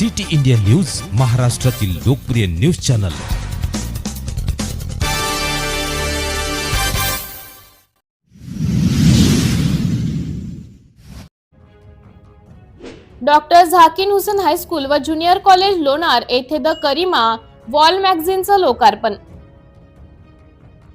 City India news महाराष्ट्रातील लोकप्रिय news channel. Doctor Zakir Hussain high school व junior college Lonar येथे द करिमा वॉल मॅगझिनचं लोकार्पण.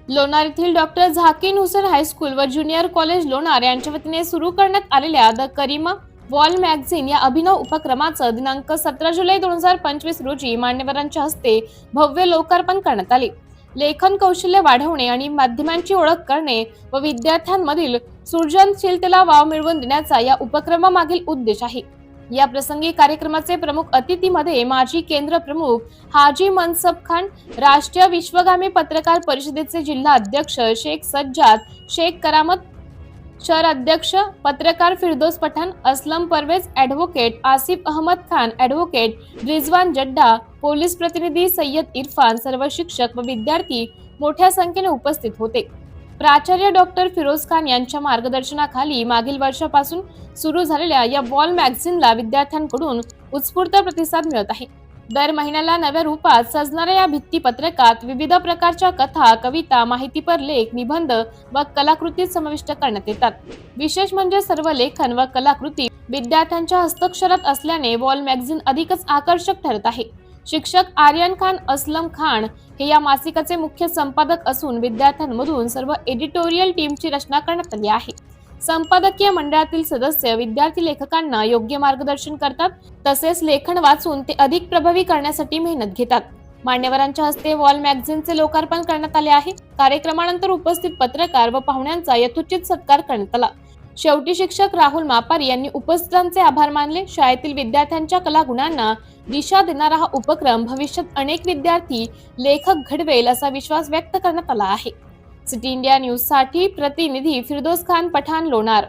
लोणार येथील doctor Zakir Hussain high school व ज्युनियर कॉलेज लोणार यांच्या वतीने सुरू करण्यात आलेल्या द करिमा वॉल मॅगझिन या अभिनव उपक्रमाचं दिनांक सतरा जुलै दोन हजार पंचवीस रोजी मान्यवरांच्या हस्ते भव्य लोकार्पण करण्यात आले. लेखन कौशल्य वाढवणे आणि माध्यमांची ओळख करणे व विद्यार्थ्यांमधील सृजनशीलतेला वाव मिळवून देण्याचा या उपक्रमामागील उद्देश आहे. या प्रसंगी कार्यक्रमाचे प्रमुख अतिथीमध्ये माजी केंद्र प्रमुख हाजी मनसब खान राष्ट्रीय विश्वगामी पत्रकार परिषदेचे जिल्हा अध्यक्ष शेख सज्जाद शेख करामत शहर अध्यक्ष पत्रकार Firdos Pathan Aslam Parvez advocate Asif Ahmed Khan advocate Rizwan Jadda police प्रतिनिधी सय्यद इरफान सर्व शिक्षक व विद्यार्थी मोठ्या संख्येने उपस्थित होते. प्राचार्य डॉक्टर फिरोज खान यांच्या मार्गदर्शनाखाली मागील वर्षापासून सुरू झालेल्या या वॉल मॅगझिनला विद्यार्थ्यांकडून उत्स्फूर्त प्रतिसाद मिळत आहे. दर महिन्याला नव्या रूपात सजणाऱ्या या भित्तीपत्रकात विविध प्रकारच्या कथा कविता माहितीपर लेख निबंध व कलाकृती समाविष्ट करण्यात येतात. विशेष म्हणजे सर्व लेखन व कलाकृती विद्यार्थ्यांच्या हस्तक्षरात असल्याने वॉल मॅगझिन अधिकच आकर्षक ठरत आहे. शिक्षक आर्यन खान असलम खान हे या मासिकाचे मुख्य संपादक असून विद्यार्थ्यांमधून सर्व एडिटोरियल टीमची रचना करण्यात आली आहे. संपादकीय मंडळातील सदस्य विद्यार्थी लेखकांना योग्य मार्गदर्शन करतात. तसेच लेखन वाचून ते अधिक प्रभावी करण्यासाठी मेहनत घेतात. मान्यवरांच्या हस्ते वॉल मॅगझिनचे लोकार्पण करण्यात आले आहे. कार्यक्रमानंतर उपस्थित पत्रकार व पाहुण्यांचा यथोचित सत्कार करण्यात आला. शेवटी शिक्षक राहुल मापारी यांनी उपस्थितांचे आभार मानले. शाळेतील विद्यार्थ्यांच्या कलागुणांना दिशा देणारा हा उपक्रम भविष्यात अनेक विद्यार्थी लेखक घडवेल असा विश्वास व्यक्त करण्यात आला आहे. सिटी इंडिया न्यूजसाठी प्रतिनिधी फिरदोस खान पठाण लोणार.